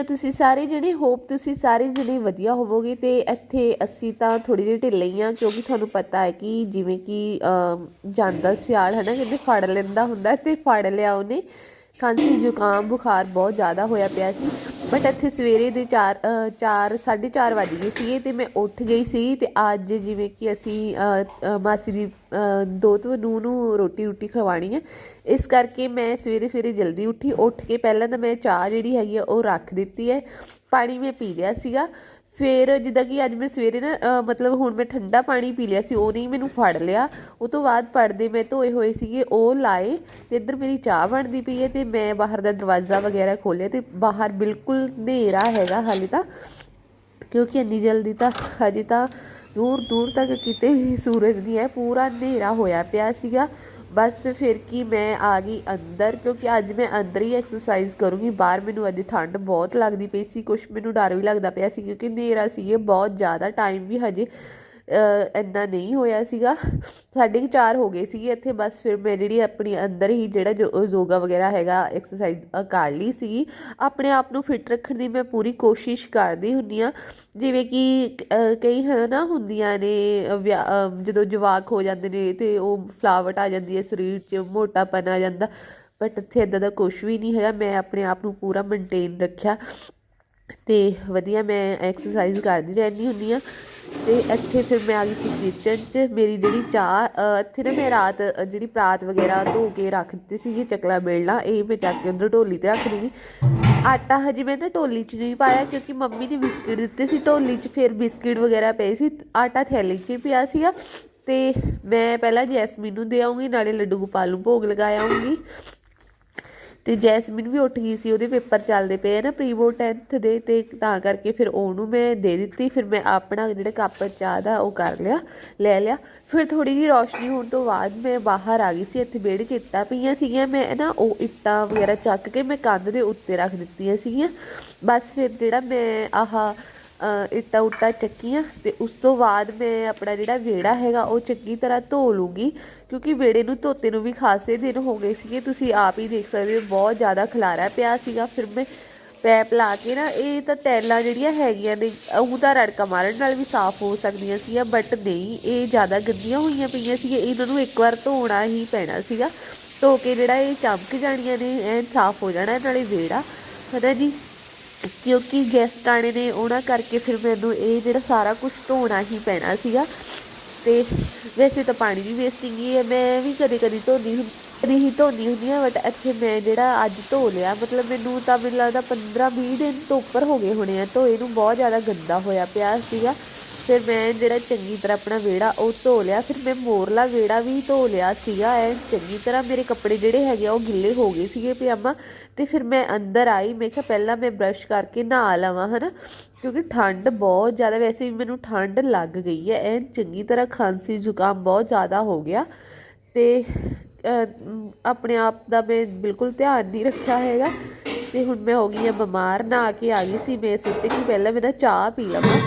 ਹੋ ਤੁਸੀਂ ਸਾਰੇ ਜਿਹੜੇ ਹੋਪ ਤੁਸੀਂ ਸਾਰੇ ਜਿਹੜੇ ਵਧੀਆ ਹੋਵੋਗੇ ਤੇ ਇੱਥੇ ਅਸੀਂ ਤਾਂ ਥੋੜੀ ਜਿਹੀ ਢਿੱਲੇ ਹੀ ਆ ਕਿਉਂਕਿ ਤੁਹਾਨੂੰ ਪਤਾ ਹੈ ਕਿ ਜਿਵੇਂ ਕਿ ਅਮ, ਜਾਂਦਾ ਸਿਆਲ ਹੈ ਨਾ ਕਹਿੰਦੇ ਫੜ ਲੈਂਦਾ ਹੁੰਦਾ ਤੇ ਫੜ ਲਿਆ ਉਹਨੇ। ਖਾਂਸੀ ਜ਼ੁਕਾਮ ਬੁਖਾਰ ਬਹੁਤ ਜ਼ਿਆਦਾ ਹੋਇਆ ਪਿਆ ਸੀ। ਬਟ ਇੱਥੇ ਸਵੇਰੇ ਦੇ 4 4 4:30 ਵਜ ਗਏ ਸੀਗੇ ਤੇ ਮੈਂ ਉੱਠ ਗਈ ਸੀ ਤੇ ਅੱਜ ਜਿਵੇਂ ਕਿ ਅਸੀਂ ਮਾਸੀ ਦੀ ਅ, ਦੋਤ ਨੂੰ ਨੂੰ ਰੋਟੀ ਰੋਟੀ ਖਵਾਣੀ ਹੈ ਇਸ ਕਰਕੇ ਮੈਂ ਸਵੇਰੇ ਸਵੇਰੇ ਜਲਦੀ ਉੱਠੀ। ਉੱਠ ਕੇ ਪਹਿਲਾਂ ਤਾਂ ਮੈਂ ਚਾਹ ਜਿਹੜੀ ਹੈਗੀ ਆ ਉਹ ਰੱਖ ਦਿੱਤੀ ਹੈ। ਪਾਣੀ ਮੈਂ ਪੀ ਲਿਆ ਸੀਗਾ। ਫਿਰ ਜਿੱਦਾਂ ਕਿ ਅੱਜ ਮੈਂ ਸਵੇਰੇ ਨਾ ਮਤਲਬ ਹੁਣ ਮੈਂ ਠੰਡਾ ਪਾਣੀ ਪੀ ਲਿਆ ਸੀ, ਉਹ ਨਹੀਂ ਮੈਨੂੰ ਫੜ ਲਿਆ। ਉਹ ਤੋਂ ਬਾਅਦ ਪੜਦੇ ਮੈਂ ਧੋਏ ਹੋਏ ਸੀਗੇ, ਉਹ ਲਾਏ ਤੇ ਇੱਧਰ ਮੇਰੀ ਚਾਹ ਬਣਦੀ ਪਈ ਹੈ ਤੇ ਮੈਂ ਬਾਹਰ ਦਾ ਦਰਵਾਜ਼ਾ ਵਗੈਰਾ ਖੋਲ੍ਹਿਆ ਤੇ ਬਾਹਰ ਬਿਲਕੁਲ ਹਨੇਰਾ ਹੈਗਾ ਹਾਲੇ ਤਾਂ, ਕਿਉਂਕਿ ਇੰਨੀ ਜਲਦੀ ਤਾਂ ਹਜੇ ਤਾਂ ਦੂਰ ਦੂਰ ਤੱਕ ਕਿਤੇ ਵੀ ਸੂਰਜ ਨਹੀਂ ਹੈ ਪੂਰਾ ਹਨੇਰਾ ਹੋਇਆ ਪਿਆ ਸੀਗਾ। ਬਸ ਫਿਰ ਕੀ ਮੈਂ ਆ ਗਈ ਅੰਦਰ, ਕਿਉਂਕਿ ਅੱਜ ਮੈਂ ਅੰਦਰ ਹੀ ਐਕਸਰਸਾਈਜ਼ ਕਰੂੰਗੀ। ਬਾਹਰ ਮੈਨੂੰ ਅੱਜ ਠੰਡ ਬਹੁਤ ਲੱਗਦੀ ਪਈ ਸੀ ਕੁਝ ਮੈਨੂੰ ਡਰ ਵੀ ਲੱਗਦਾ ਪਿਆ ਸੀ, ਕਿਉਂਕਿ ਹਨੇਰਾ ਸੀ ਬਹੁਤ ਜ਼ਿਆਦਾ ਟਾਈਮ ਵੀ ਹਜੇ ਇੰਨਾ ਨਹੀਂ ਹੋਇਆ ਸੀਗਾ। ਸਾਢੇ ਕੁ ਚਾਰ ਹੋ ਗਏ ਸੀਗੇ ਇੱਥੇ ਬਸ ਫਿਰ ਮੈਂ ਜਿਹੜੀ ਆਪਣੀ ਅੰਦਰ ਹੀ ਜਿਹੜਾ ਜੋ ਯੋਗਾ ਵਗੈਰਾ ਹੈਗਾ ਐਕਸਰਸਾਈਜ਼ ਕਰ ਲਈ ਸੀਗੀ। ਆਪਣੇ ਆਪ ਨੂੰ ਫਿਟ ਰੱਖਣ ਦੀ ਮੈਂ ਪੂਰੀ ਕੋਸ਼ਿਸ਼ ਕਰਦੀ ਹੁੰਦੀ ਆ ਜਿਵੇਂ ਕਿ ਕਈ ਹੈ ਨਾ ਹੁੰਦੀਆਂ ਨੇ ਅ, ਜਦੋਂ ਜਵਾਕ ਹੋ ਜਾਂਦੇ ਨੇ ਤੇ ਉਹ ਫਲਾਵਟ ਆ ਜਾਂਦੀ ਹੈ ਸਰੀਰ 'ਚ ਮੋਟਾਪਨ ਆ ਜਾਂਦਾ। ਬਟ ਇੱਥੇ ਇਦਾਂ ਦਾ ਕੁਝ ਵੀ ਨਹੀਂ ਹੈਗਾ ਮੈਂ ਆਪਣੇ ਆਪ ਨੂੰ ਪੂਰਾ ਮੇਨਟੇਨ ਰੱਖਿਆ। ਅਤੇ ਵਧੀਆ ਮੈਂ ਐਕਸਰਸਾਈਜ਼ ਕਰਦੀ ਰਹਿੰਦੀ ਹੁੰਦੀ ਹਾਂ। ਅਤੇ ਇੱਥੇ ਫਿਰ ਮੈਂ ਆ ਗਈ ਸੀ ਕਿਚਨ 'ਚ। ਮੇਰੀ ਜਿਹੜੀ ਚਾਹ ਇੱਥੇ ਨਾ ਮੈਂ ਰਾਤ, ਜਿਹੜੀ ਪਰਾਤ ਵਗੈਰਾ ਧੋ ਕੇ ਰੱਖ ਦਿੱਤੀ ਸੀਗੀ, ਚਕਲਾ ਬੇਲਣਾ ਇਹ ਮੈਂ ਚੱਕ ਕੇ ਅੰਦਰ ਢੋਲੀ ਤੇ ਰੱਖ ਦੂੰਗੀ ਆਟਾ ਹਜੇ ਮੈਂ ਨਾ ਢੋਲੀ 'ਚ ਨਹੀਂ ਪਾਇਆ ਕਿਉਂਕਿ ਮੰਮੀ ਨੇ ਬਿਸਕਿਟ ਦਿੱਤੇ ਸੀ ਢੋਲੀ 'ਚ। ਫਿਰ ਬਿਸਕਿਟ ਵਗੈਰਾ ਪਏ ਸੀ, ਆਟਾ ਥੈਲੀ 'ਚ ਹੀ ਪਿਆ ਸੀਗਾ। ਤੇ ਮੈਂ ਪਹਿਲਾਂ ਜੈਸਮੀਨ ਨੂੰ ਦੇ ਆਉਂਗੀ ਨਾਲੇ ਲੱਡੂ ਗੋਪਾਲ ਨੂੰ ਭੋਗ ਲਗਾਇਆ ਆਉਂਗੀ ਤੇ ਜੈਸਮਿਨ ਵੀ ਉੱਠ ਗਈ ਸੀ, ਉਹਦੇ ਪੇਪਰ ਚੱਲਦੇ ਪਏ ਆ ਨਾ ਪ੍ਰੀ ਬੋਰਡ 10th ਦੇ, ਤੇ ਤਾਂ ਕਰਕੇ ਫਿਰ ਉਹਨੂੰ ਮੈਂ ਦੇ ਦਿੱਤੀ, ਫਿਰ ਮੈਂ ਆਪਣਾ ਜਿਹੜਾ ਕੱਪ ਚਾਹ ਦਾ ਉਹ ਕਰ ਲਿਆ, ਲੈ ਲਿਆ। ਫਿਰ ਥੋੜੀ ਜਿਹੀ ਰੌਸ਼ਨੀ ਹੋਣ ਤੋਂ ਬਾਅਦ ਮੈਂ ਬਾਹਰ ਆ ਗਈ ਸੀ, ਇੱਥੇ ਵਿਹੜੇ 'ਚ ਇੱਟਾਂ ਪਈਆਂ ਸੀਗੀਆਂ, ਮੈਂ ਨਾ ਉਹ ਇੱਟਾਂ ਵਗੈਰਾ ਚੱਕ ਕੇ ਮੈਂ ਕੰਧ ਦੇ ਉੱਤੇ ਰੱਖ ਦਿੱਤੀਆਂ ਸੀਗੀਆਂ। ਬਸ ਫਿਰ ਜਿਹੜਾ ਮੈਂ ਆਹ ਇੱਟਾਂ ਉੱਟਾਂ ਚੱਕੀਆਂ ਤੇ ਉਸ ਤੋਂ ਬਾਅਦ ਮੈਂ ਆਪਣਾ ਜਿਹੜਾ ਵਿਹੜਾ ਹੈਗਾ, ਉਹ ਚੰਗੀ ਤਰ੍ਹਾਂ ਧੋ ਲੂੰਗੀ, ਕਿਉਂਕਿ ਵਿਹੜੇ ਨੂੰ ਧੋਤੇ ਨੂੰ ਵੀ ਖਾਸੇ ਦਿਨ ਹੋ ਗਏ ਸੀਗੇ, ਤੁਸੀਂ ਆਪ ਹੀ ਦੇਖ ਸਕਦੇ ਹੋ, ਬਹੁਤ ਜ਼ਿਆਦਾ ਖਲਾਰਾ ਪਿਆ ਸੀਗਾ, ਫਿਰ ਮੈਂ ਪੈਪ ਲਾ ਕੇ ਨਾ, ਇਹ ਤਾਂ ਟੈਲਾਂ ਜਿਹੜੀਆਂ ਹੈਗੀਆਂ ਨੇ, ਉਹ ਤਾਂ ਰੜਕਾ ਮਾਰਨ ਨਾਲ ਵੀ ਸਾਫ਼ ਹੋ ਸਕਦੀਆਂ ਸੀਗੀਆਂ ਬਟ ਨਹੀਂ, ਇਹ ਜ਼ਿਆਦਾ ਗੰਦੀਆਂ ਹੋਈਆਂ ਪਈਆਂ ਸੀਗੀਆਂ, ਇਹਨਾਂ ਨੂੰ ਇੱਕ ਵਾਰ ਧੋਣਾ ਹੀ ਪੈਣਾ ਸੀਗਾ, ਧੋ ਕੇ ਜਿਹੜਾ ਇਹ ਚਮਕ ਜਾਣੀਆਂ ਨੇ, ਐਨ ਸਾਫ਼ ਹੋ ਜਾਣਾ ਨਾਲੇ ਵਿਹੜਾ ਹੈ ਜੀ? ਕਿਉਂਕਿ ਗੈਸਟ ਆਣੇ ਨੇ, ਉਹਨਾਂ ਕਰਕੇ ਫਿਰ ਮੈਨੂੰ ਇਹ ਜਿਹੜਾ ਸਾਰਾ ਕੁਝ ਧੋਣਾ ਹੀ ਪੈਣਾ ਸੀਗਾ। ਤੇ ਵੈਸੇ ਤਾਂ ਪਾਣੀ ਦੀ ਵੇਸਟਿੰਗ ਹੀ ਹੈ, ਮੈਂ ਵੀ ਕਦੇ ਕਦੇ ਧੋਦੀ ਹੁੰਦੀ ਹੀ ਧੋਦੀ ਹੁੰਦੀ ਹਾਂ ਬਟ ਇੱਥੇ ਮੈਂ ਜਿਹੜਾ ਅੱਜ ਧੋ ਲਿਆ, ਮਤਲਬ ਮੈਨੂੰ ਤਾਂ, ਮੈਨੂੰ ਲੱਗਦਾ 15 20 ਦਿਨ ਤੋਂ ਉੱਪਰ ਹੋ ਗਏ ਹੋਣੇ ਆ, ਧੋਏ ਨੂੰ ਬਹੁਤ ਜ਼ਿਆਦਾ ਗੰਦਾ ਹੋਇਆ ਪਿਆ ਸੀਗਾ। ਫਿਰ ਮੈਂ ਜਿਹੜਾ ਚੰਗੀ ਤਰ੍ਹਾਂ ਆਪਣਾ ਵਿਹੜਾ, ਉਹ ਧੋ ਲਿਆ, ਫਿਰ ਮੈਂ ਮੋਰਲਾ ਵਿਹੜਾ ਵੀ ਧੋ ਲਿਆ ਸੀਗਾ ਐ ਚੰਗੀ ਤਰ੍ਹਾਂ ਮੇਰੇ ਕੱਪੜੇ ਜਿਹੜੇ ਹੈਗੇ ਆ, ਉਹ ਗਿੱਲੇ ਹੋ ਗਏ ਸੀਗੇ ਪਜਾਮਾ। ਤੇ ਫਿਰ ਮੈਂ ਅੰਦਰ ਆਈ, ਮੈਂ ਕਿਹਾ ਪਹਿਲਾਂ ਮੈਂ ਬ੍ਰਸ਼ ਕਰਕੇ ਨਹਾ ਲਵਾਂ, ਹਨਾ? ਕਿਉਂਕਿ ਠੰਡ ਬਹੁਤ ਜ਼ਿਆਦਾ, ਵੈਸੇ ਵੀ ਮੈਨੂੰ ਠੰਡ ਲੱਗ ਗਈ ਹੈ। ਐਨ ਚੰਗੀ ਤਰ੍ਹਾਂ ਖਾਂਸੀ ਜ਼ੁਕਾਮ ਬਹੁਤ ਜ਼ਿਆਦਾ ਹੋ ਗਿਆ। ਤੇ ਆਪਣੇ ਆਪ ਦਾ ਮੈਂ ਬਿਲਕੁਲ ਧਿਆਨ ਨਹੀਂ ਰੱਖਿਆ ਹੈਗਾ। ਤੇ ਹੁਣ ਮੈਂ ਹੋ ਗਈ ਆ ਬਿਮਾਰ, ਨਹਾ ਕੇ ਆ ਗਈ ਸੀ ਮੈਂ ਸੋਚਿਆ ਕਿ ਪਹਿਲਾਂ ਮੇਰਾ ਚਾਹ ਪੀ ਲਵਾਂ।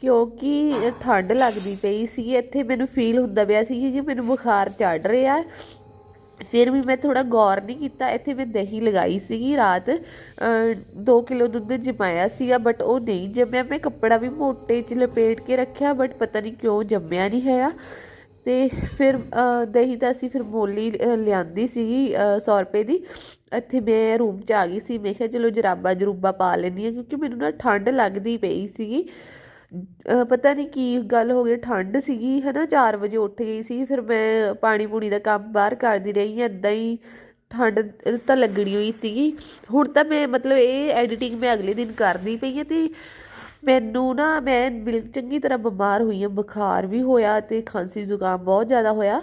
ਕਿਉਂਕਿ ਠੰਡ ਲੱਗਦੀ ਪਈ ਸੀ, ਇੱਥੇ ਮੈਨੂੰ ਫੀਲ ਹੁੰਦਾ ਪਿਆ ਸੀ ਕਿ ਮੈਨੂੰ ਬੁਖਾਰ ਚੜ ਰਿਹਾ ਫਿਰ ਵੀ ਮੈਂ ਥੋੜਾ ਗੌਰ ਨਹੀਂ ਕੀਤਾ। ਇੱਥੇ ਮੈਂ ਦਹੀਂ ਲਗਾਈ ਸੀਗੀ ਰਾਤ। 2 ਕਿਲੋ ਦੁੱਧ ਜਮਾਇਆ ਸੀਗਾ ਬਟ ਉਹ ਨਹੀਂ ਜੰਮਿਆ। ਮੈਂ ਕੱਪੜਾ ਵੀ ਮੋਟੇ 'ਚ ਲਪੇਟ ਕੇ ਰੱਖਿਆ ਬਟ ਪਤਾ ਨਹੀਂ ਕਿਉਂ ਜੰਮਿਆ ਨਹੀਂ ਹੈਗਾ। ਤੇ ਫਿਰ ਦਹੀਂ ਤਾਂ ਅਸੀਂ ਫਿਰ ਮੋਲੀ ਲਿਆਂਦੀ ਸੀਗੀ 100 ਰੁਪਏ ਦੀ। ਇੱਥੇ ਮੈਂ ਰੂਮ 'ਚ ਆ ਗਈ ਸੀ। ਮੈਂ ਕਿਹਾ ਚਲੋ ਜਰਾਬਾ ਜਰੂਬਾ ਪਾ ਲੈਂਦੀ ਹਾਂ, ਕਿਉਂਕਿ ਮੈਨੂੰ ਨਾ ਠੰਡ ਲੱਗਦੀ ਪਈ ਸੀਗੀ। ਪਤਾ ਨਹੀਂ ਕੀ ਗੱਲ ਹੋ ਗਈ, ਠੰਡ ਸੀਗੀ ਹੈ ਨਾ 4 ਵਜੇ ਉੱਠ ਗਈ ਸੀ, ਫਿਰ ਮੈਂ ਪਾਣੀ ਪੂਣੀ ਦਾ ਕੰਮ ਬਾਹਰ ਕਰਦੀ ਰਹੀ, ਏਦਾਂ ਹੀ ਠੰਡ ਤਾਂ ਲੱਗਣੀ ਹੋਈ ਸੀਗੀ। ਹੁਣ ਤਾਂ ਮੈਂ ਮਤਲਬ ਇਹ ਐਡੀਟਿੰਗ ਮੈਂ ਅਗਲੇ ਦਿਨ ਕਰਦੀ ਪਈ ਹਾਂ ਤੇ ਮੈਨੂੰ ਨਾ, ਮੈਂ ਬਿਲ ਚੰਗੀ ਤਰ੍ਹਾਂ ਬਿਮਾਰ ਹੋਈ ਹਾਂ, ਬੁਖਾਰ ਵੀ ਹੋਇਆ ਤੇ ਖਾਂਸੀ ਜ਼ੁਕਾਮ ਬਹੁਤ ਜ਼ਿਆਦਾ ਹੋਇਆ।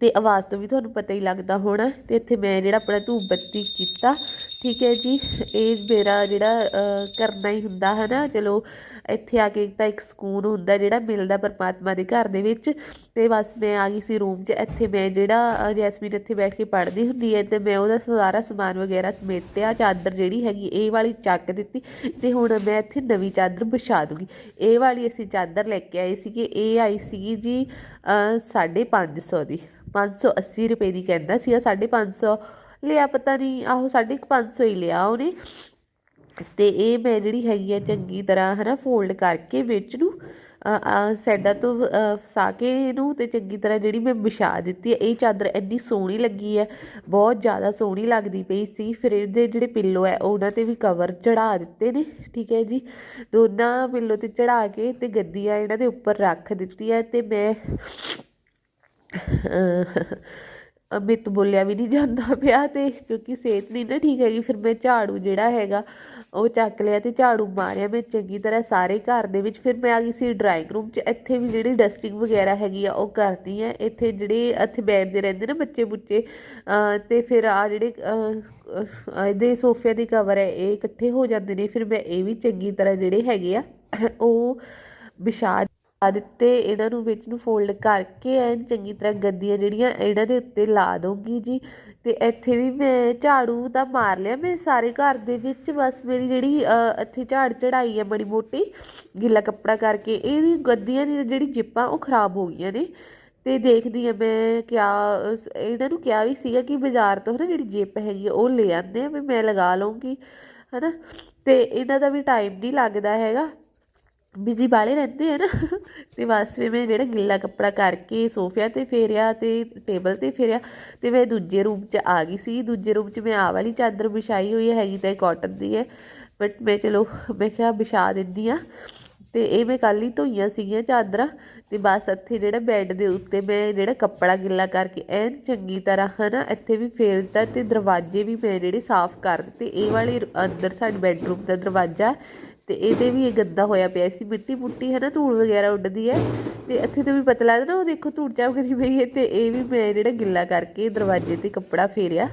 ਤੇ ਆਵਾਜ਼ ਤੋਂ ਵੀ ਤੁਹਾਨੂੰ ਪਤਾ ਹੀ ਲੱਗਦਾ ਹੋਣਾ, ਤੇ ਇੱਥੇ ਮੈਂ ਜਿਹੜਾ ਆਪਣਾ ਧੂਪ ਬੱਤੀ ਕੀਤਾ, ਠੀਕ ਹੈ ਜੀ, ਇਹ ਮੇਰਾ ਜਿਹੜਾ ਕਰਨਾ ਹੀ ਹੁੰਦਾ ਹੈ ਨਾ ਚਲੋ ਇੱਥੇ ਆ ਕੇ ਇੱਕ ਤਾਂ ਇੱਕ ਸਕੂਨ ਹੁੰਦਾ ਜਿਹੜਾ ਮਿਲਦਾ ਪਰਮਾਤਮਾ ਦੇ ਘਰ ਦੇ ਵਿੱਚ। ਤੇ ਬਸ ਮੈਂ ਆ ਗਈ ਸੀ ਰੂਮ 'ਚ। ਇੱਥੇ ਮੈਂ ਜਿਹੜਾ ਅ, ਜੈਸਮੀਨ ਇੱਥੇ ਬੈਠ ਕੇ ਪੜ੍ਹਦੀ ਹੁੰਦੀ ਹੈ ਤੇ ਮੈਂ ਉਹਦਾ ਸਾਰਾ ਸਮਾਨ ਵਗੈਰਾ ਸਮੇਟਿਆ ਚਾਦਰ ਜਿਹੜੀ ਹੈਗੀ ਇਹ ਵਾਲੀ ਚੱਕ ਦਿੱਤੀ ਤੇ ਹੁਣ ਮੈਂ ਇੱਥੇ ਨਵੀਂ ਚਾਦਰ ਵਿਛਾ ਦੂੰਗੀ। ਇਹ ਵਾਲੀ ਅਸੀਂ ਚਾਦਰ ਲੈ ਕੇ ਆਏ ਸੀਗੇ। ਇਹ ਆਈ ਸੀਗੀ ਜੀ ਅ, ਸਾਢੇ ਪੰਜ ਸੌ ਦੀ। 580 ਰੁਪਏ ਦੀ ਕਹਿੰਦਾ ਸੀਗਾ ਸਾਢੇ ਪੰਜ ਸੌ ਲਿਆ ਪਤਾ ਨਹੀਂ ਆਹੋ ਸਾਢੇ ਕੁ ਪੰਜ ਸੌ ਹੀ ਲਿਆ ਉਹਨੇ। ਤੇ ਇਹ ਮੈਂ ਜਿਹੜੀ ਹੈਗੀ ਆ ਚੰਗੀ ਤਰ੍ਹਾਂ ਹਨਾ ਫੋਲਡ ਕਰਕੇ ਵਿੱਚ ਨੂੰ ਸਾਈਡਾਂ ਤੋਂ ਫਸਾ ਕੇ ਇਹਨੂੰ ਤੇ ਚੰਗੀ ਤਰ੍ਹਾਂ ਜਿਹੜੀ ਮੈਂ ਵਿਛਾ ਦਿੱਤੀ ਹੈ ਇਹ ਚਾਦਰ ਇੰਨੀ ਸੋਹਣੀ ਲੱਗੀ ਹੈ ਬਹੁਤ ਜ਼ਿਆਦਾ ਸੋਹਣੀ ਲੱਗਦੀ ਪਈ ਸੀ। ਫਿਰ ਇਹਦੇ ਜਿਹੜੇ ਪਿੱਲੋ ਹੈ ਉਹਨਾਂ ਤੇ ਵੀ ਕਵਰ ਚੜਾ ਦਿੱਤੇ ਨੇ, ਠੀਕ ਹੈ ਜੀ? ਦੋਨਾਂ ਪਿੱਲੋ ਤੇ ਚੜਾ ਕੇ ਤੇ ਗੱਦੀਆਂ ਇਹਨਾਂ ਦੇ ਉੱਪਰ ਰੱਖ ਦਿੱਤੀ ਹੈ ਤੇ ਮੈਂ ਅਮਿਤ ਬੋਲਿਆ ਵੀ ਨਹੀਂ ਜਾਂਦਾ ਪਿਆ ਤੇ ਕਿਉਂਕਿ ਸਿਹਤ ਨਹੀਂ ਨਾ ਠੀਕ ਹੈਗੀ, ਫਿਰ ਮੈਂ ਝਾੜੂ ਜਿਹੜਾ ਹੈਗਾ ਉਹ ਚੱਕ ਲਿਆ ਤੇ ਝਾੜੂ ਮਾਰਿਆ ਮੈਂ ਚੰਗੀ ਤਰ੍ਹਾਂ ਸਾਰੇ ਘਰ ਦੇ ਵਿੱਚ, ਫਿਰ ਮੈਂ ਆ ਗਈ ਸੀ ਡਰਾਇੰਗ ਰੂਮ 'ਚ, ਇੱਥੇ ਵੀ ਜਿਹੜੀ ਡਸਟਿੰਗ ਵਗੈਰਾ ਹੈਗੀ ਆ ਉਹ ਕਰਨੀ ਹੈ ਇੱਥੇ ਜਿਹੜੇ ਇੱਥੇ ਬੈਠਦੇ ਰਹਿੰਦੇ ਨਾ ਬੱਚੇ ਬੁੱਚੇ, ਅਹ ਤੇ ਫਿਰ ਆ ਜਿਹੜੇ ਇਹਦੇ ਸੋਫੇ ਦੀ ਕਵਰ ਹੈ, ਇਹ ਇਕੱਠੇ ਹੋ ਜਾਂਦੇ ਨੇ, ਫਿਰ ਮੈਂ ਇਹ ਵੀ ਚੰਗੀ ਤਰ੍ਹਾਂ ਜਿਹੜੇ ਹੈਗੇ ਆ, ਉਹ ਵਿਛਾ ਆ ਦਿੱਤੇ ਇਹਨਾਂ ਨੂੰ ਵਿੱਚ ਨੂੰ ਫੋਲਡ ਕਰਕੇ ਐਨ ਚੰਗੀ ਤਰ੍ਹਾਂ ਗੱਦੀਆਂ ਜਿਹੜੀਆਂ ਇਹਨਾਂ ਦੇ ਉੱਤੇ ਲਾ ਦਊਂਗੀ ਜੀ। ਤੇ ਇੱਥੇ ਵੀ ਮੈਂ ਝਾੜੂ ਤਾਂ ਮਾਰ ਲਿਆ ਮੈਂ ਸਾਰੇ ਘਰ ਦੇ ਵਿੱਚ ਬਸ ਮੇਰੀ ਜਿਹੜੀ ਇੱਥੇ ਝਾੜ ਚੜਾਈ ਹੈ ਬੜੀ ਮੋਟੀ ਗਿੱਲਾ ਕੱਪੜਾ ਕਰਕੇ ਇਹਦੀ ਗੱਦੀਆਂ ਦੀ ਜਿਹੜੀ ਜਿੱਪਾਂ ਉਹ ਖਰਾਬ ਹੋ ਗਈਆਂ ਨੇ। ਤੇ ਦੇਖਦੀ ਆ ਮੈਂ ਕਿਆ ਉਸ- ਇਹਨਾਂ ਨੂੰ ਕਿਹਾ ਵੀ ਸੀਗਾ ਕਿ ਬਾਜ਼ਾਰ ਤੋਂ ਨਾ ਜਿਹੜੀ ਜਿੱਪ ਹੈਗੀ ਆ, ਉਹ ਲੈ ਆਉਂਦੇ ਆ ਵੀ ਮੈਂ ਲਗਾ ਲਵਾਂਗੀ ਹਨਾ। ਤੇ ਇਹਨਾਂ ਦਾ ਵੀ ਟਾਈਮ ਨਹੀਂ ਲੱਗਦਾ ਹੈਗਾ। ਬਿਜ਼ੀ ਬਾਲੇ ਰਹਿੰਦੇ ਆ ਨਾ। ਤੇ ਬਸ ਫਿਰ ਮੈਂ ਜਿਹੜਾ ਗਿੱਲਾ ਕੱਪੜਾ ਕਰਕੇ ਸੋਫਿਆਂ ਤੇ ਫੇਰਿਆ ਤੇ ਟੇਬਲ ਤੇ ਫੇਰਿਆ ਤੇ ਮੈਂ ਦੂਜੇ ਰੂਮ 'ਚ ਆ ਗਈ ਸੀ। ਦੂਜੇ ਰੂਮ 'ਚ ਮੈਂ ਆ ਵਾਲੀ ਚਾਦਰ ਵਿਛਾਈ ਹੋਈ ਹੈਗੀ ਤਾਂ ਕਾਟਨ ਦੀ ਹੈ। ਬਟ ਮੈਂ ਚਲੋ, ਮੈਂ ਕਿਹਾ ਵਿਛਾ ਦਿੰਦੀ ਆ ਤੇ ਇਹ ਮੈਂ ਕੱਲ੍ਹ ਹੀ ਧੋਈਆਂ ਸੀਗੀਆਂ ਚਾਦਰਾਂ ਤੇ ਬਸ ਇੱਥੇ ਜਿਹੜਾ ਬੈੱਡ ਦੇ ਉੱਤੇ ਮੈਂ ਜਿਹੜਾ ਕੱਪੜਾ ਗਿੱਲਾ ਕਰਕੇ ਐਨ ਚੰਗੀ ਤਰ੍ਹਾਂ ਹਨਾ, ਇੱਥੇ ਵੀ ਫੇਰ ਦਿੱਤਾ ਤੇ ਦਰਵਾਜ਼ੇ ਵੀ ਮੈਂ ਜਿਹੜੇ ਸਾਫ਼ ਕਰ ਦਿੱਤੇ। ਇਹ ਵਾਲੇ ਅੰਦਰ ਸਾਡੇ ਬੈੱਡਰੂਮ ਦਾ ਦਰਵਾਜ਼ਾ ਤੇ ਇਹਦੇ ਵੀ ਇਹ ਗੱਦਾ ਹੋਇਆ ਪਿਆ ਸੀ। ਮਿੱਟੀ ਮੁੱਟੀ ਹੈ ਨਾ, ਧੂੜ ਵਗੈਰਾ ਉੱਡਦੀ ਹੈ ਤੇ ਇੱਥੇ ਤੋਂ ਵੀ ਪਤਾ ਲੱਗਦਾ ਨਾ, ਉਹ ਦੇਖੋ ਧੂੜ ਚਮਕਦੀ ਪਈ ਹੈ ਤੇ ਇਹ ਵੀ ਮੈਂ ਜਿਹੜਾ ਗਿੱਲਾ ਕਰਕੇ ਦਰਵਾਜ਼ੇ ਤੇ ਕੱਪੜਾ ਫੇਰਿਆ।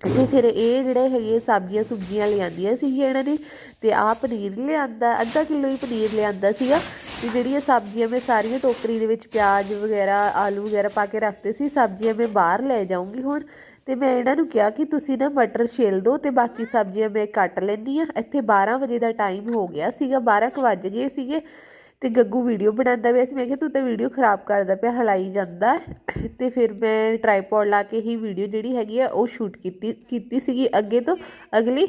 ਤੇ ਫਿਰ ਇਹ ਜਿਹੜੇ ਹੈਗੇ ਸਬਜ਼ੀਆਂ ਸੁਬਜ਼ੀਆਂ ਲਿਆਂਦੀਆਂ ਸੀਗੀਆਂ ਇਹਨਾਂ ਨੇ ਤੇ ਆਹ ਪਨੀਰ ਲਿਆਂਦਾ, ਅੱਧਾ ਕਿਲੋ ਹੀ ਪਨੀਰ ਲਿਆਂਦਾ ਸੀਗਾ। ਤੇ ਜਿਹੜੀਆਂ ਸਬਜ਼ੀਆਂ ਮੈਂ ਸਾਰੀਆਂ ਟੋਕਰੀ ਦੇ ਵਿੱਚ ਪਿਆਜ਼ ਵਗੈਰਾ, ਆਲੂ ਵਗੈਰਾ ਪਾ ਕੇ ਰੱਖਦੇ ਸੀ, ਸਬਜ਼ੀਆਂ ਮੈਂ ਬਾਹਰ ਲੈ ਜਾਊਂਗੀ ਹੁਣ। ਤੇ ਮੈਂ ਇਹਨਾਂ ਨੂੰ ਕਿਹਾ ਕਿ ਤੁਸੀਂ ਨਾ ਮਟਰ ਛਿਲ ਦਿਓ ਤੇ ਬਾਕੀ ਸਬਜ਼ੀਆਂ ਮੈਂ ਕੱਟ ਲੈਂਦੀ ਆ ਇੱਥੇ 12 ਵਜੇ ਦਾ ਟਾਈਮ ਹੋ ਗਿਆ ਸੀਗਾ 12 ਕੁ ਵੱਜ ਗਏ ਸੀਗੇ ਤੇ ਗੱਗੂ ਵੀਡੀਓ ਬਣਾਉਂਦਾ ਪਿਆ ਸੀ। ਮੈਂ ਕਿਹਾ ਤੂੰ ਤਾਂ ਵੀਡੀਓ ਖਰਾਬ ਕਰਦਾ ਪਿਆ, ਹਲਾਈ ਜਾਂਦਾ ਹੈ। ਤੇ ਫਿਰ ਮੈਂ ਟ੍ਰਾਈਪੋਡ ਲਾ ਕੇ ਹੀ ਵੀਡੀਓ ਜਿਹੜੀ ਹੈਗੀ ਆ, ਉਹ ਸ਼ੂਟ ਕੀਤੀ ਕੀਤੀ ਸੀਗੀ ਅੱਗੇ ਤੋਂ ਅਗਲੀ।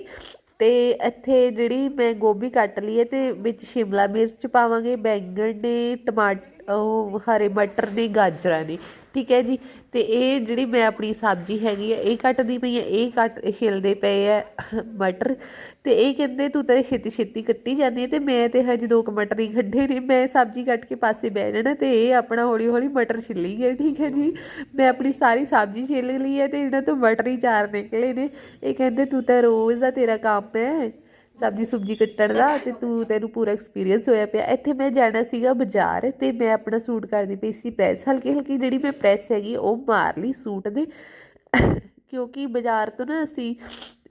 ਤੇ ਇੱਥੇ ਜਿਹੜੀ ਮੈਂ ਗੋਭੀ ਕੱਟ ਲਈ ਹੈ ਤੇ ਵਿੱਚ ਸ਼ਿਮਲਾ ਮਿਰਚ ਪਾਵਾਂਗੇ, ਬੈਂਗਣ ਨੇ ਟਮਾਟ ਉਹ ਹਰੇ ਮਟਰ ਨੇ, ਗਾਜਰਾਂ ਨੇ। ਠੀਕ ਹੈ ਜੀ? ਤੇ ਇਹ ਜਿਹੜੀ ਮੈਂ ਆਪਣੀ ਸਬਜ਼ੀ ਹੈਗੀ ਹੈ, ਇਹ ਕੱਟਦੀ ਪਈ ਹੈ, ਇਹ ਕੱਟ ਛਿਲਦੇ ਪਏ ਹੈ ਮਟਰ। ਤੇ ਇਹ ਕਹਿੰਦੇ ਤੂੰ ਤਾਂ ਛੇਤੀ ਛੇਤੀ ਕੱਟੀ ਜਾਂਦੀ ਹੈ ਤੇ ਮੈਂ ਤੇ ਹਜੇ ਦੋ ਕੁ ਮਟਰ ਹੀ ਖੱਡੇ ਨੇ। ਮੈਂ ਸਬਜ਼ੀ ਕੱਟ ਕੇ ਪਾਸੇ ਬਹਿ ਜਾਣਾ ਤੇ ਇਹ ਆਪਣਾ ਹੌਲੀ ਹੌਲੀ ਮਟਰ ਛਿੱਲੀ ਗਏ ਠੀਕ ਹੈ ਜੀ? ਮੈਂ ਆਪਣੀ ਸਾਰੀ ਸਬਜ਼ੀ ਛਿੱਲ ਲਈ ਹੈ ਤੇ ਇਹਨਾਂ ਤੋਂ ਮਟਰ ਹੀ ਚਾਰ ਨਿਕਲੇ ਨੇ। ਇਹ ਕਹਿੰਦੇ ਤੂੰ ਤਾਂ ਰੋਜ਼ ਦਾ ਤੇਰਾ ਕੰਮ ਹੈ। ਸਬਜ਼ੀ ਸੁਬਜੀ ਕੱਟਣ ਦਾ ਤੇ ਤੂੰ ਤੈਨੂੰ ਪੂਰਾ ਐਕਸਪੀਰੀਅੰਸ ਹੋਇਆ ਪਿਆ। ਇੱਥੇ ਮੈਂ ਜਾਣਾ ਸੀਗਾ ਬਾਜ਼ਾਰ ਤੇ ਮੈਂ ਆਪਣਾ ਸੂਟ ਕਰਦੀ ਪਈ ਸੀ ਪ੍ਰੈਸ ਹਲਕੀ ਹਲਕੀ ਜਿਹੜੀ ਮੈਂ ਪ੍ਰੈਸ ਹੈਗੀ ਉਹ ਮਾਰ ਲਈ ਸੂਟ ਦੇ। ਕਿਉਂਕਿ ਬਾਜ਼ਾਰ ਤੋਂ ਨਾ ਅਸੀਂ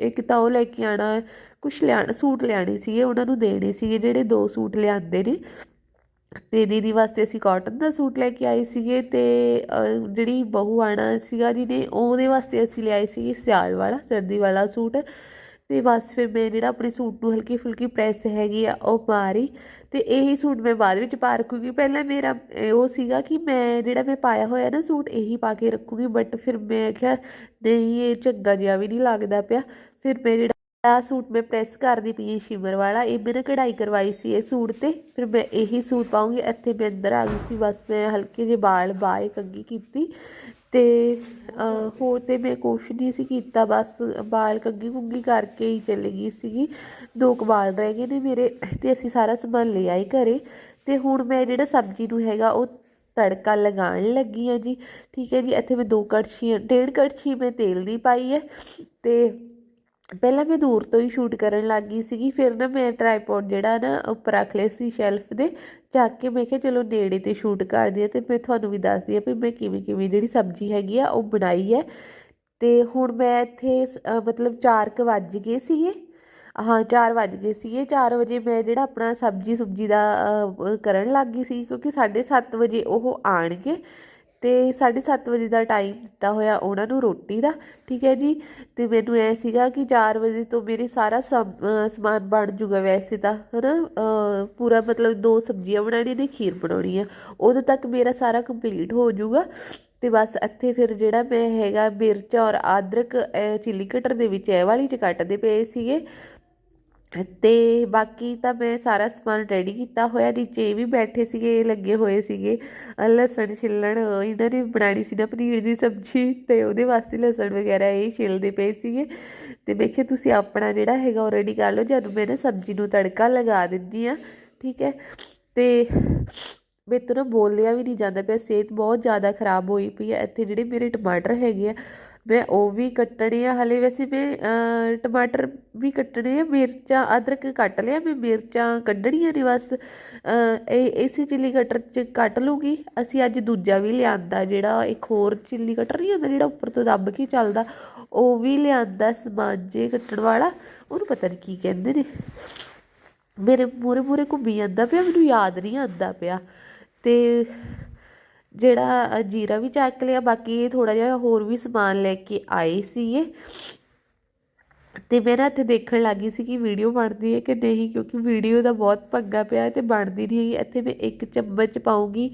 ਇੱਕ ਤਾਂ ਉਹ ਲੈ ਕੇ ਆਣਾ ਕੁਛ ਲਿਆਣ ਸੂਟ ਲਿਆਣੇ ਸੀਗੇ, ਉਹਨਾਂ ਨੂੰ ਦੇਣੇ ਸੀਗੇ, ਜਿਹੜੇ ਦੋ ਸੂਟ ਲਿਆਂਦੇ ਨੇ। ਤੇ ਦੀਦੀ ਵਾਸਤੇ ਅਸੀਂ ਕਾਟਨ ਦਾ ਸੂਟ ਲੈ ਕੇ ਆਏ ਸੀਗੇ ਤੇ ਜਿਹੜੀ ਬਹੂ ਆਣਾ ਸੀਗਾ ਜਿਹਨੇ, ਉਹਦੇ ਵਾਸਤੇ ਅਸੀਂ ਲਿਆਏ ਸੀਗੇ ਸਿਆਲ ਵਾਲਾ, ਸਰਦੀ ਵਾਲਾ ਸੂਟ। ਤੇ ਬਸ ਫਿਰ ਮੈਂ ਜਿਹੜਾ ਆਪਣੇ ਸੂਟ ਨੂੰ ਹਲਕੀ ਫੁਲਕੀ ਪ੍ਰੈਸ ਹੈਗੀ ਆ, ਉਹ ਮਾਰੀ ਤੇ ਇਹੀ ਸੂਟ ਮੈਂ ਬਾਅਦ ਵਿੱਚ ਪਾ ਰੱਖੂਗੀ। ਪਹਿਲਾਂ ਮੇਰਾ ਉਹ ਸੀਗਾ ਕਿ ਮੈਂ ਜਿਹੜਾ ਮੈਂ ਪਾਇਆ ਹੋਇਆ ਨਾ ਸੂਟ ਇਹੀ ਪਾ ਕੇ ਰੱਖੂਗੀ ਬਟ ਫਿਰ ਮੈਂ ਕਿਹਾ, ਨਹੀਂ, ਇਹ ਚੰਗਾ ਜਿਹਾ ਵੀ ਨਹੀਂ ਲੱਗਦਾ ਪਿਆ। ਫਿਰ ਮੈਂ ਜਿਹੜਾ ਆ ਸੂਟ ਮੈਂ ਪ੍ਰੈਸ ਕਰਦੀ ਪਈ ਸ਼ਿਮਰ ਵਾਲਾ, ਇਹ ਮੈਂ ਨਾ ਕਢਾਈ ਕਰਵਾਈ ਸੀ ਇਹ ਸੂਟ ਤੇ, ਫਿਰ ਮੈਂ ਇਹੀ ਸੂਟ ਪਾਉਂਗੀ। ਇੱਥੇ ਮੈਂ ਅੰਦਰ ਆ ਗਈ ਸੀ, ਬਸ ਮੈਂ ਹਲਕੇ ਜਿਹੇ ਵਾਲ ਬਾਏ ਕੰਗੀ ਕੀਤੀ ਅਤੇ ਹੋਰ ਤਾਂ ਮੈਂ ਕੁਛ ਨਹੀਂ ਸੀ ਕੀਤਾ, ਬਸ ਵਾਲ ਕੰਘੀ ਕੁੰਘੀ ਕਰਕੇ ਹੀ ਚਲੀ ਗਈ ਸੀਗੀ। ਦੋ ਕੁ ਵਾਲ ਰਹਿ ਗਏ ਨੇ ਮੇਰੇ ਅਤੇ ਅਸੀਂ ਸਾਰਾ ਸਮਾਨ ਲੈ ਆਏ ਘਰ। ਅਤੇ ਹੁਣ ਮੈਂ ਜਿਹੜਾ ਸਬਜ਼ੀ ਨੂੰ ਹੈਗਾ, ਉਹ ਤੜਕਾ ਲਗਾਉਣ ਲੱਗੀ ਹਾਂ ਜੀ। ਠੀਕ ਹੈ ਜੀ, ਇੱਥੇ ਮੈਂ ਦੋ ਕੜਛੀਆਂ, ਡੇਢ ਕੜਛੀ ਮੈਂ ਤੇਲ ਦੀ ਪਾਈ ਹੈ ਅਤੇ ਪਹਿਲਾਂ ਮੈਂ ਦੂਰ ਤੋਂ ਹੀ ਸ਼ੂਟ ਕਰਨ ਲੱਗ ਗਈ ਸੀਗੀ, ਫਿਰ ਨਾ ਮੈਂ ਟ੍ਰਾਈਪੋਡ ਜਿਹੜਾ ਨਾ ਉੱਪਰ ਰੱਖ ਲਿਆ ਸੀ ਸ਼ੈਲਫ ਦੇ, ਚੱਕ ਕੇ ਮੈਂ ਕਿਹਾ ਚਲੋ ਨੇੜੇ ਤੇ ਸ਼ੂਟ ਕਰਦੀ ਆ ਤੇ ਮੈਂ ਤੁਹਾਨੂੰ ਵੀ ਦੱਸਦੀ ਆ ਵੀ ਮੈਂ ਕਿਵੇਂ ਕਿਵੇਂ ਜਿਹੜੀ ਸਬਜ਼ੀ ਹੈਗੀ ਆ ਉਹ ਬਣਾਈ ਹੈ। ਤੇ ਹੁਣ ਮੈਂ ਇੱਥੇ ਸ- ਮਤਲਬ 4 ਕੁ ਵੱਜ ਗਏ ਸੀਗੇ। ਹਾਂ 4 ਵੱਜ ਗਏ ਸੀਗੇ। 4 ਵਜੇ ਮੈਂ ਜਿਹੜਾ ਆਪਣਾ ਸਬਜ਼ੀ ਸੁਬਜੀ ਦਾ ਕਰਨ ਲੱਗ ਗਈ ਸੀ ਕਿਉਂਕਿ 7:30 ਵਜੇ ਉਹ ਆਣਗੇ ਤੇ 7:30 ਵਜੇ ਦਾ ਟਾਈਮ ਦਿੱਤਾ ਹੋਇਆ ਉਹਨਾਂ ਨੂੰ ਰੋਟੀ ਦਾ, ਠੀਕ ਹੈ ਜੀ? ਤੇ ਮੈਨੂੰ ਐ ਸੀਗਾ ਕਿ 4 ਵਜੇ ਤੋਂ ਮੇਰੇ ਸਾਰਾ ਸਮ- ਸਮਾਨ ਬਣ ਜੂਗਾ ਵੈਸੇ ਤਾਂ, ਹਨਾ? ਅਹ ਪੂਰਾ ਮਤਲਬ ਦੋ ਸਬਜ਼ੀਆਂ ਬਣਾਉਣੀਆਂ ਨੇ, ਖੀਰ ਬਣਾਉਣੀ ਆ ਉਦੋਂ ਤੱਕ ਮੇਰਾ ਸਾਰਾ ਕੰਪਲੀਟ ਹੋ ਜੂਗਾ। ਤੇ ਬਸ ਇੱਥੇ ਫਿਰ ਜਿਹੜਾ ਮੈਂ ਹੈਗਾ ਮਿਰਚ ਔਰ ਅਦਰਕ ਚਿੱਲੀ ਕਟਰ ਦੇ ਵਿੱਚ ਇਹ ਵਾਲੀ ਚ ਕੱਟਦੇ ਪਏ ਸੀਗੇ। ਅਤੇ ਬਾਕੀ ਤਾਂ ਮੈਂ ਸਾਰਾ ਸਮਾਨ ਰੈਡੀ ਕੀਤਾ ਹੋਇਆ, ਨੀਚੇ ਇਹ ਵੀ ਬੈਠੇ ਸੀਗੇ ਲੱਗੇ ਹੋਏ ਸੀਗੇ। ਲਸਣ ਛਿੱਲਣ, ਇਹਨਾਂ ਨੇ ਬਣਾਣੀ ਸੀ ਨਾ ਪਨੀਰ ਦੀ ਸਬਜ਼ੀ ਤੇ ਉਹਦੇ ਵਾਸਤੇ ਲਸਣ ਵਗੈਰਾ ਇਹ ਛਿੱਲਦੇ ਪਏ ਸੀਗੇ। ਤੇ ਵੇਖਿਓ ਤੁਸੀਂ ਆਪਣਾ ਜਿਹੜਾ ਹੈਗਾ ਉਹ ਰੈਡੀ ਕਰ ਲਓ, ਜਦੋਂ ਮੈਂ ਨਾ ਸਬਜ਼ੀ ਨੂੰ ਤੜਕਾ ਲਗਾ ਦਿੰਦੀ ਆ ਠੀਕ ਹੈ? ਤੇ ਮੇਰੇ ਤੋਂ ਨਾ ਬੋਲਿਆ ਵੀ ਨਹੀਂ ਜਾਂਦਾ ਪਿਆ, ਸਿਹਤ ਬਹੁਤ ਜ਼ਿਆਦਾ ਖਰਾਬ ਹੋਈ ਪਈ ਹੈ। ਇੱਥੇ ਜਿਹੜੇ ਮੇਰੇ ਟਮਾਟਰ ਹੈਗੇ ਆ ਮੈਂ ਉਹ ਵੀ ਕੱਟਣੇ ਆ। ਹਲੇ ਵੈਸੇ ਮੈਂ ਟਮਾਟਰ ਵੀ ਕੱਟਣੇ ਆ, ਮਿਰਚਾਂ, ਅਦਰਕ ਕੱਟ ਲਿਆ ਮੈਂ ਮਿਰਚਾਂ ਕੱਢਣੀਆਂ ਨੇ ਬਸ। ਇਹ ਇਸੇ ਚਿੱਲੀ ਕਟਰ 'ਚ ਕੱਟ ਲੂਗੀ। ਅਸੀਂ ਅੱਜ ਦੂਜਾ ਵੀ ਲਿਆਂਦਾ ਜਿਹੜਾ, ਇੱਕ ਹੋਰ ਚਿੱਲੀ ਕਟਰ ਨਹੀਂ ਹੁੰਦਾ ਜਿਹੜਾ ਉੱਪਰ ਤੋਂ ਦੱਬ ਕੇ ਚੱਲਦਾ, ਉਹ ਵੀ ਲਿਆਂਦਾ ਸਮਾਨ ਜੇ ਕੱਟਣ ਵਾਲਾ। ਉਹਨੂੰ ਪਤਾ ਨਹੀਂ ਕੀ ਕਹਿੰਦੇ ਨੇ। ਮੇਰੇ ਮੂਹਰੇ ਮੂਹਰੇ ਘੁੰਮੀ ਜਾਂਦਾ ਪਿਆ, ਮੈਨੂੰ ਯਾਦ ਨਹੀਂ ਆਉਂਦਾ ਪਿਆ। ਤੇ ਜਿਹੜਾ ਜੀਰਾ ਵੀ ਚੱਕ ਲਿਆ, ਬਾਕੀ ਥੋੜਾ ਜਿਹਾ ਹੋਰ ਵੀ ਸਮਾਨ ਲੈ ਕੇ ਆਏ ਸੀਗੇ। ਤੇ ਮੈਂ ਨਾ ਇੱਥੇ ਦੇਖਣ ਲੱਗੀ ਸੀ ਕਿ ਵੀਡੀਓ ਬਣਦੀ ਹੈ ਕਿ ਨਹੀਂ, ਕਿਉਂਕਿ ਵੀਡੀਓ ਦਾ ਬਹੁਤ ਪੰਗਾ ਪਿਆ ਹੈ ਤੇ ਬਣਦੀ ਨਹੀਂ ਹੈਗੀ। ਇੱਥੇ ਮੈਂ ਇੱਕ ਚਮਚ ਪਾਉਂਗੀ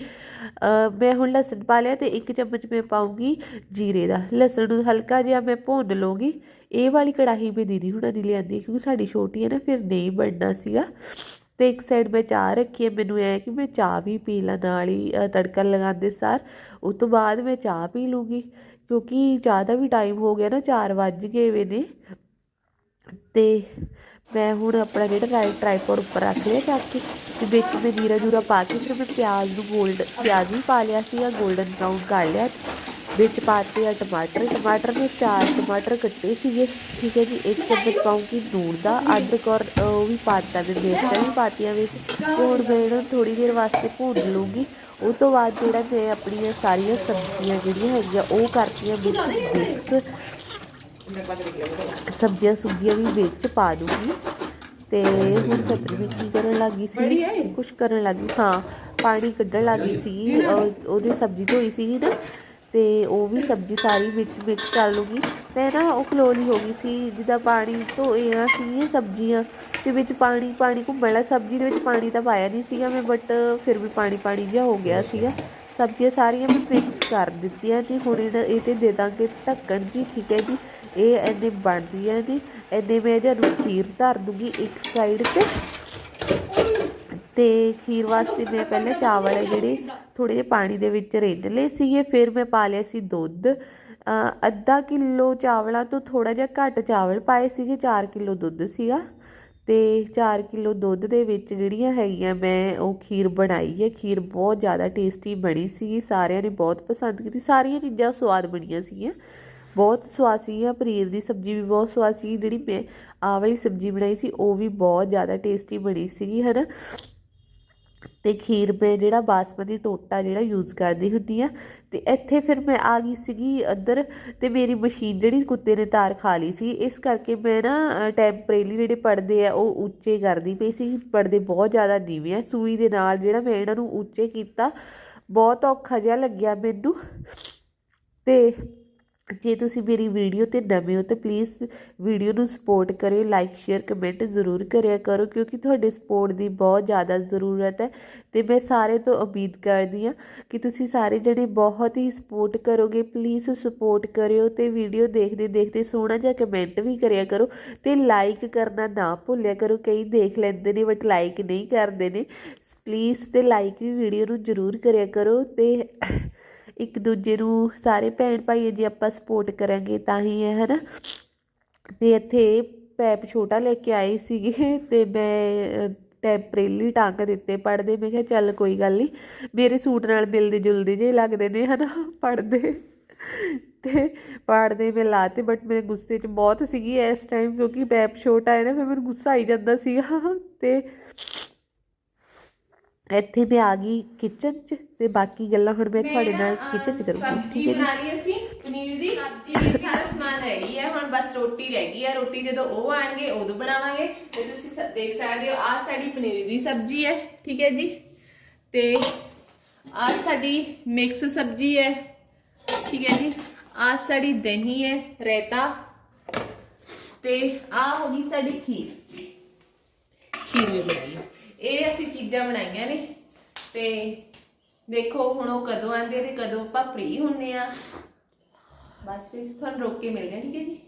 ਮੈਂ ਹੁਣ ਲਸਣ ਪਾ ਲਿਆ ਤੇ ਇੱਕ ਚਮਚ ਮੈਂ ਪਾਉਂਗੀ ਜੀਰੇ ਦਾ। ਲਸਣ ਨੂੰ ਹਲਕਾ ਜਿਹਾ ਮੈਂ ਭੁੰਨ ਲਵਾਂਗੀ ਇਹ ਵਾਲੀ ਕੜਾਹੀ ਮੈਂ ਦੀਦੀ ਹੁਣਾਂ ਦੀ ਲਿਆਂਦੀ, ਕਿਉਂਕਿ ਸਾਡੀ ਛੋਟੀ ਹੈ ਨਾ, ਫਿਰ ਨਹੀਂ ਬਣਨਾ ਸੀਗਾ। ਤੇ ਇੱਕ ਸਾਈਡ ਮੈਂ ਚਾਹ ਰੱਖੀ ਹੈ, ਮੈਨੂੰ ਐ ਕਿ ਮੈਂ ਚਾਹ ਵੀ ਪੀ ਲਾਂ ਨਾਲ ਹੀ ਤੜਕਾ ਲਗਾਉਂਦੇ ਸਾਰ, ਉਸ ਤੋਂ ਬਾਅਦ ਮੈਂ ਚਾਹ ਪੀ ਲੂੰਗੀ, ਕਿਉਂਕਿ ਚਾਹ ਦਾ ਵੀ ਟਾਈਮ ਹੋ ਗਿਆ ਨਾ 4 ਵੱਜ ਗਏ ਵੇ ਨੇ। ਤੇ ਮੈਂ ਹੁਣ ਆਪਣਾ ਜਿਹੜਾ ਰਾਈ ਟਰਾਈਪੋਡ ਉੱਪਰ ਰੱਖ ਲਿਆ ਚੱਕ ਕੇ, ਤੇ ਵਿੱਚ ਮੈਂ ਜੀਰਾ ਜੂਰਾ ਪਾ ਕੇ, ਫਿਰ ਮੈਂ ਪਿਆਜ਼ ਨੂੰ ਗੋਲਡ ਪਿਆਜ਼ ਵੀ ਪਾ ਲਿਆ ਸੀਗਾ ਗੋਲਡਨ ਬਰਾਊਨ ਕਰ ਲਿਆ। ਵਿੱਚ ਪਾਤੇ ਆ ਟਮਾਟਰ। ਟਮਾਟਰ ਨੇ ਚਾਰ ਟਮਾਟਰ ਕੱਟੇ ਸੀਗੇ। ਠੀਕ ਹੈ ਜੀ ਇੱਕ ਚਮਚ ਪਾਉਂਗੀ ਨੂਣ ਦਾ ਅਦਰਕ ਔਰ ਅ, ਉਹ ਵੀ ਪਾਤਾ ਮੈਂ ਮਿਰਚਾਂ ਵੀ ਪਾਤੀਆਂ ਵਿੱਚ। ਤੇ ਹੁਣ ਮੈਂ ਇਹਨਾਂ ਥੋੜੀ ਦੇਰ ਵਾਸਤੇ ਭੁੰਨ ਲੂੰਗੀ ਉਹ ਤੋਂ ਬਾਅਦ ਜਿਹੜਾ ਮੈਂ ਆਪਣੀਆਂ ਸਾਰੀਆਂ ਸਬਜ਼ੀਆਂ ਜਿਹੜੀਆਂ ਹੈਗੀਆਂ ਉਹ ਕਰਤੀਆਂ ਵਿੱਚ ਮਿਕਸ। ਸਬਜ਼ੀਆਂ ਸੁਬਜ਼ੀਆਂ ਵੀ ਵਿੱਚ ਪਾ ਦੂੰਗੀ ਤੇ ਹੁਣ ਖਤਰ ਵੀ ਕੀ ਕਰਨ ਲੱਗੀ ਸੀ। ਕੁਝ ਕਰਨ ਲੱਗੀ ਹਾਂ ਪਾਣੀ ਕੱਢਣ ਲੱਗੀ ਸੀ। ਉਹਦੀ ਸਬਜ਼ੀ ਧੋਈ ਸੀਗੀ ਨਾ। ਤੇ ਉਹ ਵੀ ਸਬਜ਼ੀ ਸਾਰੀ ਵਿੱਚ ਮਿਕਸ ਕਰ ਲੂੰਗੀ ਤੇ ਨਾ ਉਹ ਖਲੋਲੀ ਹੋ ਗਈ ਸੀ ਜਿੱਦਾਂ ਪਾਣੀ ਧੋਈਆਂ ਸੀ ਸਬਜ਼ੀਆਂ ਤੇ ਵਿੱਚ ਪਾਣੀ ਪਾਣੀ ਘੁੰਮਣ ਲੱਗਾ ਸਬਜ਼ੀ ਦੇ ਵਿੱਚ ਪਾਣੀ ਤਾਂ ਪਾਇਆ ਨਹੀਂ ਸੀਗਾ ਮੈਂ ਬਟ ਫਿਰ ਵੀ ਪਾਣੀ ਪਾਣੀ ਜਿਹਾ ਹੋ ਗਿਆ ਸੀਗਾ। ਸਬਜ਼ੀਆਂ ਸਾਰੀਆਂ ਮੈਂ ਮਿਕਸ ਕਰ ਦਿੱਤੀਆਂ ਤੇ ਹੁਣ ਇਹਨਾਂ ਇਹ ਤੇ ਦੇ ਦਾਂਗੇ ਢੱਕਣ ਜੀ ਠੀਕ ਹੈ ਜੀ। ਇਹ ਇੰਨੇ ਬਣਦੀਆਂ ਨੇ ਇੰਨੇ ਮੈਂ ਇਹਦੇ ਨੂੰ ਖੀਰ ਧਰ ਦੂੰਗੀ ਇੱਕ ਸਾਈਡ ਤੇ। ਤੇ ਖੀਰ ਵਾਸਤੇ ਮੈਂ ਪਹਿਲੇ ਚਾਵਲ ਹੈ ਜਿਹੜੇ ਥੋੜੇ ਜਿਹੇ ਪਾਣੀ ਦੇ ਵਿੱਚ ਰਿੰਨ ਲਏ ਸੀਗੇ, ਫਿਰ ਮੈਂ ਪਾ ਲਿਆ ਸੀ ਦੁੱਧ। ਅੱਧਾ ਕਿਲੋ ਚਾਵਲਾਂ ਤੋਂ ਥੋੜਾ ਜਿਹਾ ਘੱਟ ਚਾਵਲ ਪਾਏ ਸੀਗੇ 4 ਕਿਲੋ ਦੁੱਧ ਸੀਗਾ। ਤੇ 4 ਕਿਲੋ ਦੁੱਧ ਦੇ ਵਿੱਚ ਜਿਹੜੀਆਂ ਹੈਗੀਆਂ, ਮੈਂ ਉਹ ਖੀਰ ਬਣਾਈ ਹੈ। ਖੀਰ ਬਹੁਤ ਜ਼ਿਆਦਾ ਟੇਸਟੀ ਬਣੀ ਸੀ ਸਾਰਿਆਂ ਨੇ ਬਹੁਤ ਪਸੰਦ ਕੀਤੀ। ਸਾਰੀਆਂ ਚੀਜ਼ਾਂ ਸਵਾਦ ਬਣੀਆਂ ਸੀਗੀਆਂ। ਬਹੁਤ ਸਵਾਦ ਸੀ ਆ ਪਨੀਰ ਦੀ ਸਬਜ਼ੀ ਵੀ ਬਹੁਤ ਸਵਾਦ ਸੀ ਜਿਹੜੀ ਮੈਂ ਆਹ ਵਾਲੀ ਸਬਜ਼ੀ ਬਣਾਈ ਸੀ, ਉਹ ਵੀ ਬਹੁਤ ਜ਼ਿਆਦਾ ਟੇਸਟੀ ਬਣੀ ਸੀਗੀ ਹਨਾ ਅਤੇ ਖੀਰ ਮੈਂ ਜਿਹੜਾ ਬਾਸਮਤੀ ਟੋਟਾ ਜਿਹੜਾ ਯੂਜ਼ ਕਰਦੀ ਹੁੰਦੀ ਆ ਅਤੇ ਇੱਥੇ ਫਿਰ ਮੈਂ ਆ ਗਈ ਸੀਗੀ ਅੰਦਰ ਅਤੇ ਮੇਰੀ ਮਸ਼ੀਨ ਜਿਹੜੀ ਕੁੱਤੇ ਨੇ ਤਾਰ ਖਾ ਲਈ ਸੀ, ਇਸ ਕਰਕੇ ਮੈਂ ਨਾ ਟੈਂਪਰੇਲੀ ਜਿਹੜੇ ਪਰਦੇ ਆ ਉਹ ਉੱਚੇ ਕਰਦੀ ਪਈ ਸੀ ਪਰਦੇ ਬਹੁਤ ਜ਼ਿਆਦਾ ਨੀਵੇਂ ਆ, ਸੂਈ ਦੇ ਨਾਲ ਜਿਹੜਾ ਮੈਂ ਇਹਨਾਂ ਨੂੰ ਉੱਚੇ ਕੀਤਾ, ਬਹੁਤ ਔਖਾ ਜਿਹਾ ਲੱਗਿਆ ਮੈਨੂੰ ਅਤੇ ਜੇ ਤੁਸੀਂ ਮੇਰੀ ਵੀਡੀਓ ਤੇ ਨਵੇਂ ਹੋ ਤਾਂ ਪਲੀਜ਼ ਵੀਡੀਓ ਨੂੰ ਸਪੋਰਟ ਕਰਿਓ ਲਾਈਕ ਸ਼ੇਅਰ ਕਮੈਂਟ ਜ਼ਰੂਰ ਕਰਿਆ ਕਰੋ ਕਿਉਂਕਿ ਤੁਹਾਡੇ ਸਪੋਰਟ ਦੀ ਬਹੁਤ ਜ਼ਿਆਦਾ ਜ਼ਰੂਰਤ ਹੈ ਤੇ ਮੈਂ ਸਾਰੇ ਤੋਂ ਉਮੀਦ ਕਰਦੀ ਹਾਂ ਕਿ ਤੁਸੀਂ ਸਾਰੇ ਜਣੇ ਬਹੁਤ ਹੀ ਸਪੋਰਟ ਕਰੋਗੇ ਪਲੀਜ਼ ਸਪੋਰਟ ਕਰਿਓ ਤੇ ਵੀਡੀਓ ਦੇਖਦੇ ਦੇਖਦੇ ਸੋਹਣਾ ਜਿਹਾ ਕਮੈਂਟ ਵੀ ਕਰਿਆ ਕਰੋ ਤੇ ਲਾਈਕ ਕਰਨਾ ਨਾ ਭੁੱਲਿਆ ਕਰੋ, ਕਈ ਦੇਖ ਲੈਂਦੇ ਨੇ ਬਟ ਲਾਈਕ ਨਹੀਂ ਕਰਦੇ ਨੇ ਪਲੀਜ਼ ਤੇ ਲਾਈਕ ਵੀ ਵੀਡੀਓ ਨੂੰ ਜ਼ਰੂਰ ਕਰਿਆ ਕਰੋ ਤੇ ਇੱਕ ਦੂਜੇ ਨੂੰ ਸਾਰੇ ਭੈਣ ਭਾਈ ਜੇ ਆਪਾਂ ਸਪੋਰਟ ਕਰਾਂਗੇ ਤਾਂ ਹੀ ਹੈ, ਹਨਾ? ਤੇ ਇੱਥੇ ਪੈਪ ਛੋਟਾ ਲੈ ਕੇ ਆਏ ਸੀਗੇ ਤੇ ਮੈਂ ਟੈਂਪਰੇਰੀ ਟੰਗ ਦਿੱਤੇ ਪੜਦੇ ਮੈਂ ਕਿਹਾ ਚੱਲ ਕੋਈ ਗੱਲ ਨਹੀਂ ਮੇਰੇ ਸੂਟ ਨਾਲ ਮਿਲਦੇ ਜੁਲਦੇ ਜੇ ਲੱਗਦੇ ਨੇ, ਹਨਾ? ਪੜਦੇ ਤੇ ਪੜਦੇ ਮੈਂ ਲਾਤੇ ਬਟ ਮੇਰੇ ਗੁੱਸੇ 'ਚ ਬਹੁਤ ਸੀਗੀ ਇਸ ਟਾਈਮ ਕਿਉਂਕਿ ਪੈਪ ਛੋਟਾ ਹੈ ਨਾ, ਫਿਰ ਮੈਨੂੰ ਗੁੱਸਾ ਆਈ ਜਾਂਦਾ ਸੀਗਾ। ਤੇ ਇੱਥੇ ਮੈਂ ਆ ਗਈ ਕਿਚਨ 'ਚ ਤੇ ਬਾਕੀ ਗੱਲਾਂ ਹੁਣ ਮੈਂ ਤੁਹਾਡੇ ਨਾਲ ਕਿਚਨ 'ਚ ਕਰੂੰਗੀ। ਸਬਜ਼ੀ ਠੀਕ ਹੈ ਜੀ? ਬਣਾ ਲਈ ਅਸੀਂ ਪਨੀਰ ਦੀ। ਸਬਜ਼ੀ ਦੀ ਸਾਰਾ ਸਮਾਨ ਰੈਡੀ ਹੈ ਹੁਣ ਬਸ ਰੋਟੀ ਰਹਿ ਗਈ ਹੈ ਰੋਟੀ ਜਦੋਂ ਉਹ ਆਣਗੇ ਉਦੋਂ ਬਣਾਵਾਂਗੇ। ਤੇ ਤੁਸੀਂ ਦੇਖ ਸਕਦੇ ਹੋ ਆਹ ਸਾਡੀ ਪਨੀਰ ਦੀ ਸਬਜ਼ੀ ਹੈ। ਠੀਕ ਹੈ ਜੀ? ਤੇ ਆਹ ਸਾਡੀ ਮਿਕਸ ਸਬਜ਼ੀ ਹੈ। ਠੀਕ ਹੈ ਜੀ? ਆਹ ਸਾਡੀ ਦਹੀਂ ਹੈ ਰਾਇਤਾ। ਤੇ ਆਹ ਹੋ ਗਈ ਸਾਡੀ ਖੀਰ। ਖੀਰ ਵੀ ਬਣਾਈ। ਇਹ ਅਸੀਂ ਚੀਜ਼ਾਂ ਬਣਾਈਆਂ ਨੇ। ਤੇ ਦੇਖੋ ਹੁਣ ਉਹ ਕਦੋਂ ਆਉਂਦੇ ਤੇ ਕਦੋਂ ਆਪਾਂ ਫ੍ਰੀ ਹੁੰਨੇ ਆ। ਬਸ ਫਿਰ ਤੁਹਾਨੂੰ ਰੋਕ ਕੇ ਮਿਲਦੇ ਆ, ਠੀਕ ਹੈ ਜੀ?